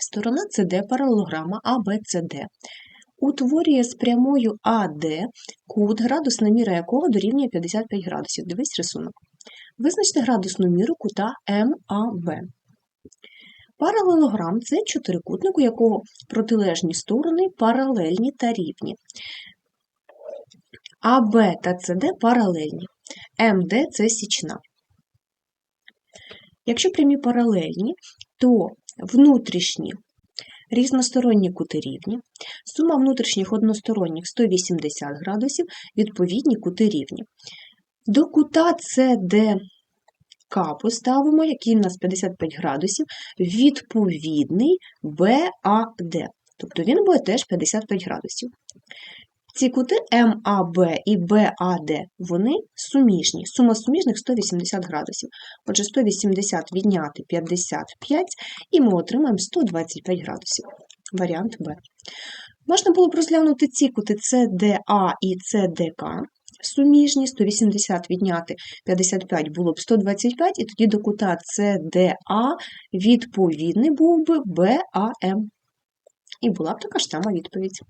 Сторона СД паралелограма АБЦД утворює з прямою АД кут, градусна міра якого дорівнює 55 градусів. Дивись рисунок. Визначте градусну міру кута МАБ. Паралелограм це чотирикутник, у якого протилежні сторони паралельні та рівні. АБ та СД паралельні. МД це січна. Якщо прямі паралельні, то внутрішні різносторонні кути рівні, сума внутрішніх односторонніх 180 градусів, відповідні кути рівні. До кута CDK поставимо, який у нас 55 градусів, відповідний BAD. Тобто він буде теж 55 градусів. Ці кути МАБ і БАД, вони суміжні. Сума суміжних 180 градусів. Отже, 180 відняти 55, і ми отримаємо 125 градусів. Варіант Б. Можна було б розглянути ці кути CDA і CDK. Суміжні 180 відняти 55 було б 125, і тоді до кута CDA відповідний був би BAM. І була б така ж сама відповідь.